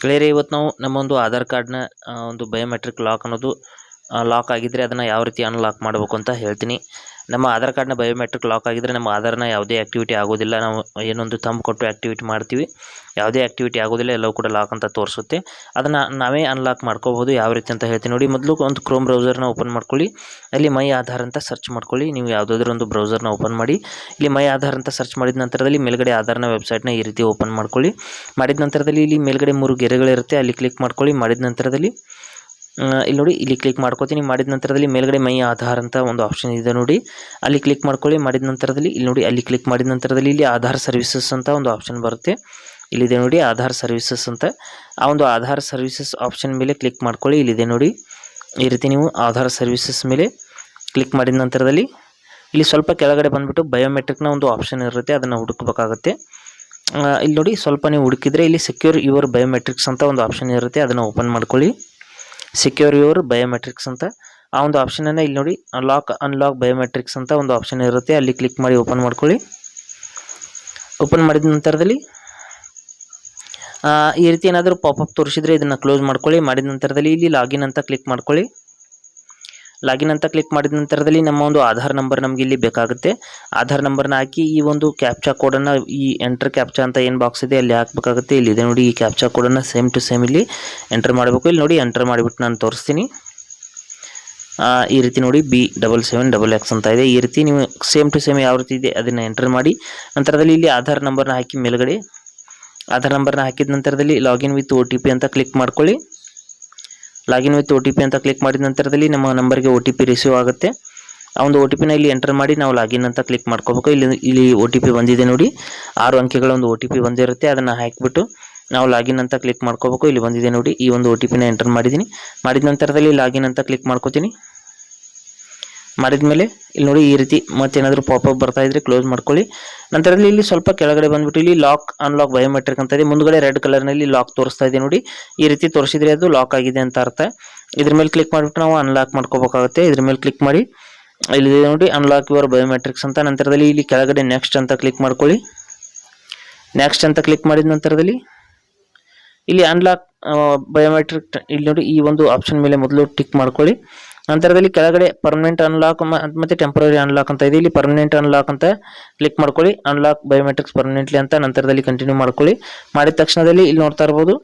ಗೆಳೆಯರೆ ಇವತ್ತು ನಾವು ನಮ್ಮ ಒಂದು ಆಧಾರ್ ಕಾರ್ಡ್ನ ಒಂದು ಬಯೋಮೆಟ್ರಿಕ್ ಲಾಕ್ ಅನ್ನೋದು ಲಾಕ್ ಆಗಿದ್ದರೆ ಅದನ್ನು ಯಾವ ರೀತಿ ಅನ್ಲಾಕ್ ಮಾಡಬೇಕು ಅಂತ ಹೇಳ್ತೀನಿ. ನಮ್ಮ ಆಧಾರ್ ಕಾರ್ಡ್ನ ಬಯೋಮೆಟ್ರಿಕ್ ಲಾಕ್ ಆಗಿದ್ದರೆ ನಮ್ಮ ಆಧಾರ್ನ ಯಾವುದೇ ಆ್ಯಕ್ಟಿವಿಟಿ ಆಗೋದಿಲ್ಲ. ನಾವು ಏನೊಂದು ತಂಬ್ ಕೊಟ್ಟು ಆ್ಯಕ್ಟಿವಿಟಿ ಮಾಡ್ತೀವಿ. ಯಾವುದೇ ಆ್ಯಕ್ಟಿವಿಟಿ ಆಗೋದಿಲ್ಲ, ಎಲ್ಲವೂ ಕೂಡ ಲಾಕ್ ಅಂತ ತೋರಿಸುತ್ತೆ. ಅದನ್ನು ನಾವೇ ಅನ್ಲಾಕ್ ಮಾಡ್ಕೋಬೋದು ಯಾವ ರೀತಿ ಅಂತ ಹೇಳ್ತೀನಿ ನೋಡಿ, ಮೊದಲು ಒಂದು ಕ್ರೋಮ್ ಬ್ರೌಸರ್ನ ಓಪನ್ ಮಾಡ್ಕೊಳ್ಳಿ. ಅಲ್ಲಿ ಮೈ ಆಧಾರ್ ಅಂತ ಸರ್ಚ್ ಮಾಡ್ಕೊಳ್ಳಿ. ನೀವು ಯಾವುದಾದ್ರೂ ಒಂದು ಬ್ರೌಸರ್ನ ಓಪನ್ ಮಾಡಿ. ಇಲ್ಲಿ ಮೈ ಆಧಾರ್ ಅಂತ ಸರ್ಚ್ ಮಾಡಿದ ನಂತರದಲ್ಲಿ ಮೇಲ್ಗಡೆ ಆಧಾರ್ನ ವೆಬ್ಸೈಟ್ನ ಈ ರೀತಿ ಓಪನ್ ಮಾಡ್ಕೊಳ್ಳಿ. ಮಾಡಿದ ನಂತರದಲ್ಲಿ ಇಲ್ಲಿ ಮೇಲ್ಗಡೆ ಮೂರು ಗೆರೆಗಳಿರುತ್ತೆ. ಅಲ್ಲಿ ಕ್ಲಿಕ್ ಮಾಡ್ಕೊಳ್ಳಿ. ಮಾಡಿದ ನಂತರದಲ್ಲಿ ಇಲ್ಲಿ ನೋಡಿ, ಇಲ್ಲಿ ಕ್ಲಿಕ್ ಮಾಡ್ಕೋತೀನಿ. ಮಾಡಿದ ನಂತರದಲ್ಲಿ ಮೇಲ್ಗಡೆ ಮೈ ಆಧಾರ್ ಅಂತ ಒಂದು ಆಪ್ಷನ್ ಇದೆ ನೋಡಿ. ಅಲ್ಲಿ ಕ್ಲಿಕ್ ಮಾಡ್ಕೊಳ್ಳಿ. ಮಾಡಿದ ನಂತರದಲ್ಲಿ ಇಲ್ಲಿ ನೋಡಿ, ಅಲ್ಲಿ ಕ್ಲಿಕ್ ಮಾಡಿದ ನಂತರದಲ್ಲಿ ಇಲ್ಲಿ ಆಧಾರ್ ಸರ್ವಿಸಸ್ ಅಂತ ಒಂದು ಆಪ್ಷನ್ ಬರುತ್ತೆ. ಇಲ್ಲಿದೆ ನೋಡಿ, ಆಧಾರ್ ಸರ್ವಿಸಸ್ ಅಂತ. ಆ ಒಂದು ಆಧಾರ್ ಸರ್ವಿಸಸ್ ಆಪ್ಷನ್ ಮೇಲೆ ಕ್ಲಿಕ್ ಮಾಡ್ಕೊಳ್ಳಿ. ಇಲ್ಲಿದೆ ನೋಡಿ, ಈ ರೀತಿ ನೀವು ಆಧಾರ್ ಸರ್ವಿಸಸ್ ಮೇಲೆ ಕ್ಲಿಕ್ ಮಾಡಿದ ನಂತರದಲ್ಲಿ ಇಲ್ಲಿ ಸ್ವಲ್ಪ ಕೆಳಗಡೆ ಬಂದುಬಿಟ್ಟು ಬಯೋಮೆಟ್ರಿಕ್ನ ಒಂದು ಆಪ್ಷನ್ ಇರುತ್ತೆ. ಅದನ್ನು ಹುಡುಕಬೇಕಾಗುತ್ತೆ. ಇಲ್ಲಿ ನೋಡಿ, ಸ್ವಲ್ಪ ನೀವು ಹುಡುಕಿದ್ರೆ ಇಲ್ಲಿ ಸೆಕ್ಯೂರ್ ಯುವರ್ ಬಯೋಮೆಟ್ರಿಕ್ಸ್ ಅಂತ ಒಂದು ಆಪ್ಷನ್ ಇರುತ್ತೆ. ಅದನ್ನು ಓಪನ್ ಮಾಡ್ಕೊಳ್ಳಿ. ಸೆಕ್ಯೂರ್ ಯುವರ್ ಬಯೋಮೆಟ್ರಿಕ್ಸ್ ಅಂತ. ಆ ಒಂದು ಆಪ್ಷನನ್ನು ಇಲ್ಲಿ ನೋಡಿ ಲಾಕ್ ಅನ್ಲಾಕ್ ಬಯೋಮೆಟ್ರಿಕ್ಸ್ ಅಂತ ಒಂದು ಆಪ್ಷನ್ ಇರುತ್ತೆ. ಅಲ್ಲಿ ಕ್ಲಿಕ್ ಮಾಡಿ ಓಪನ್ ಮಾಡ್ಕೊಳ್ಳಿ. ಓಪನ್ ಮಾಡಿದ ನಂತರದಲ್ಲಿ ಈ ರೀತಿ ಏನಾದರೂ ಪಾಪಪ್ ತೋರಿಸಿದ್ರೆ ಇದನ್ನು ಕ್ಲೋಸ್ ಮಾಡ್ಕೊಳ್ಳಿ. ಮಾಡಿದ ನಂತರದಲ್ಲಿ ಇಲ್ಲಿ ಲಾಗಿನ್ ಅಂತ ಕ್ಲಿಕ್ ಮಾಡ್ಕೊಳ್ಳಿ. ಲಾಗಿನ್ ಅಂತ ಕ್ಲಿಕ್ ಮಾಡಿದ ನಂತರದಲ್ಲಿ ನಮ್ಮ ಒಂದು ಆಧಾರ್ ನಂಬರ್ ನಮಗೆ ಇಲ್ಲಿ ಬೇಕಾಗುತ್ತೆ. ಆಧಾರ್ ನಂಬರ್ನ ಹಾಕಿ ಈ ಒಂದು ಕ್ಯಾಪ್ಚಾ ಕೋಡನ್ನು ಈ ಎಂಟರ್ ಕ್ಯಾಪ್ಚಾ ಅಂತ ಏನು ಬಾಕ್ಸ್ ಇದೆ ಅಲ್ಲಿ ಹಾಕಬೇಕಾಗುತ್ತೆ. ಇಲ್ಲಿದೆ ನೋಡಿ ಈ ಕ್ಯಾಪ್ಚಾ ಕೋಡನ್ನು ಸೇಮ್ ಟು ಸೇಮ್ ಇಲ್ಲಿ ಎಂಟರ್ ಮಾಡಬೇಕು. ಇಲ್ಲಿ ನೋಡಿ ಎಂಟರ್ ಮಾಡಿಬಿಟ್ಟು ನಾನು ತೋರಿಸ್ತೀನಿ. ಈ ರೀತಿ ನೋಡಿ B double seven double X ಅಂತ ಇದೆ. ಈ ರೀತಿ ನೀವು ಸೇಮ್ ಟು ಸೇಮ್ ಯಾವ ರೀತಿ ಇದೆ ಅದನ್ನು ಎಂಟರ್ ಮಾಡಿ. ನಂತರದಲ್ಲಿ ಇಲ್ಲಿ ಆಧಾರ್ ನಂಬರ್ನ ಹಾಕಿ ಮೇಲುಗಡೆ. ಆಧಾರ್ ನಂಬರ್ನ ಹಾಕಿದ ನಂತರದಲ್ಲಿ ಲಾಗಿನ್ ವಿತ್ ಒ ಅಂತ ಕ್ಲಿಕ್ ಮಾಡ್ಕೊಳ್ಳಿ. Login with O T P ಅಂತ ಕ್ಲಿಕ್ ಮಾಡಿದ ನಂತರದಲ್ಲಿ ನಮ್ಮ ನಂಬರ್ಗೆ ಒ ಟಿ ಪಿ ರಿಸೀವ್ ಆಗುತ್ತೆ. ಆ ಒಂದು ಒ ಟಿ ಪಿನ ಇಲ್ಲಿ ಎಂಟರ್ ಮಾಡಿ ನಾವು ಲಾಗಿನ್ ಅಂತ ಕ್ಲಿಕ್ ಮಾಡ್ಕೋಬೇಕು. ಇಲ್ಲಿ ಇಲ್ಲಿ ಒ ಟಿ ಪಿ ಬಂದಿದೆ ನೋಡಿ. ಆರು ಅಂಕೆಗಳ ಒಂದು ಒ ಟಿ ಪಿ ಬಂದಿರುತ್ತೆ ಅದನ್ನು ಹಾಕಿಬಿಟ್ಟು ನಾವು ಲಾಗಿನ್ ಅಂತ ಕ್ಲಿಕ್ ಮಾಡ್ಕೋಬೇಕು. ಇಲ್ಲಿ ಬಂದಿದೆ ನೋಡಿ. ಈ ಒಂದು ಒ ಟಿ ಪಿನ ಎಂಟರ್ ಮಾಡಿದ್ದೀನಿ. ಮಾಡಿದ ನಂತರದಲ್ಲಿ ಲಾಗಿನ್ ಅಂತ ಕ್ಲಿಕ್ ಮಾಡ್ಕೋತೀನಿ. ಮಾಡಿದ ಮೇಲೆ ಇಲ್ಲಿ ನೋಡಿ ಈ ರೀತಿ ಮತ್ತೇನಾದರೂ ಪಾಪಪ್ ಬರ್ತಾ ಇದ್ರೆ ಕ್ಲೋಸ್ ಮಾಡ್ಕೊಳ್ಳಿ. ನಂತರದಲ್ಲಿ ಇಲ್ಲಿ ಸ್ವಲ್ಪ ಕೆಳಗಡೆ ಬಂದ್ಬಿಟ್ಟು ಇಲ್ಲಿ ಲಾಕ್ ಅನ್ಲಾಕ್ ಬಯೋಮೆಟ್ರಿಕ್ ಅಂತ ಇದೆ. ಮುಂದ್ಗಡೆ ರೆಡ್ ಕಲರ್ನಲ್ಲಿ ಲಾಕ್ ತೋರಿಸ್ತಾ ಇದೆ ನೋಡಿ. ಈ ರೀತಿ ತೋರಿಸಿದ್ರೆ ಅದು ಲಾಕ್ ಆಗಿದೆ ಅಂತ ಅರ್ಥ. ಇದ್ರ ಮೇಲೆ ಕ್ಲಿಕ್ ಮಾಡಿಬಿಟ್ಟು ನಾವು ಅನ್ಲಾಕ್ ಮಾಡ್ಕೋಬೇಕಾಗುತ್ತೆ. ಇದ್ರ ಮೇಲೆ ಕ್ಲಿಕ್ ಮಾಡಿ. ಇಲ್ಲಿ ನೋಡಿ ಅನ್ಲಾಕ್ ಯುವರ್ ಬಯೋಮೆಟ್ರಿಕ್ಸ್ ಅಂತ. ನಂತರದಲ್ಲಿ ಇಲ್ಲಿ ಕೆಳಗಡೆ ನೆಕ್ಸ್ಟ್ ಅಂತ ಕ್ಲಿಕ್ ಮಾಡ್ಕೊಳ್ಳಿ. ನೆಕ್ಸ್ಟ್ ಅಂತ ಕ್ಲಿಕ್ ಮಾಡಿದ ನಂತರದಲ್ಲಿ ಇಲ್ಲಿ ಅನ್ಲಾಕ್ ಬಯೋಮೆಟ್ರಿಕ್ ಇಲ್ಲಿ ನೋಡಿ ಈ ಒಂದು ಆಪ್ಷನ್ ಮೇಲೆ ಮೊದಲು ಟಿಕ್ ಮಾಡ್ಕೊಳ್ಳಿ. ನಂತರದಲ್ಲಿ ಕೆಳಗಡೆ ಪರ್ಮನೆಂಟ್ ಅನ್ಲಾಕ್ ಮತ್ತೆ ಟೆಂಪರರಿ ಅನ್ಲಾಕ್ ಅಂತ ಇದೆ. ಇಲ್ಲಿ ಪರ್ಮನೆಂಟ್ ಅನ್ಲಾಕ್ ಅಂತ ಕ್ಲಿಕ್ ಮಾಡ್ಕೊಳ್ಳಿ. ಅನ್ಲಾಕ್ ಬಯೋಮೆಟ್ರಿಕ್ಸ್ ಪರ್ಮನೆಂಟ್ಲಿ ಅಂತ ನಂತರದಲ್ಲಿ ಕಂಟಿನ್ಯೂ ಮಾಡ್ಕೊಳ್ಳಿ. ಮಾಡಿದ ತಕ್ಷಣದಲ್ಲಿ ಇಲ್ಲಿ ನೋಡ್ತಾ ಇರ್ಬೋದು.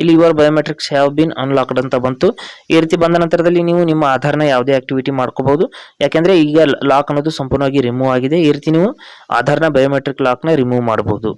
ಇಲ್ಲಿ your biometrics have been unlocked ಅಂತ ಬಂತು. ಈ ರೀತಿ ಬಂದ ನಂತರದಲ್ಲಿ ನೀವು ನಿಮ್ಮ ಆಧಾರ್ನ ಯಾವುದೇ ಆಕ್ಟಿವಿಟಿ ಮಾಡ್ಕೋಬಹುದು ಯಾಕೆಂದ್ರೆ ಈಗ ಲಾಕ್ ಅನ್ನೋದು ಸಂಪೂರ್ಣವಾಗಿ ರಿಮೂವ್ ಆಗಿದೆ. ಈ ರೀತಿ ನೀವು ಆಧಾರ್ನ ಬಯೋಮೆಟ್ರಿಕ್ ಲಾಕ್ನ ರಿಮೂವ್ ಮಾಡಬಹುದು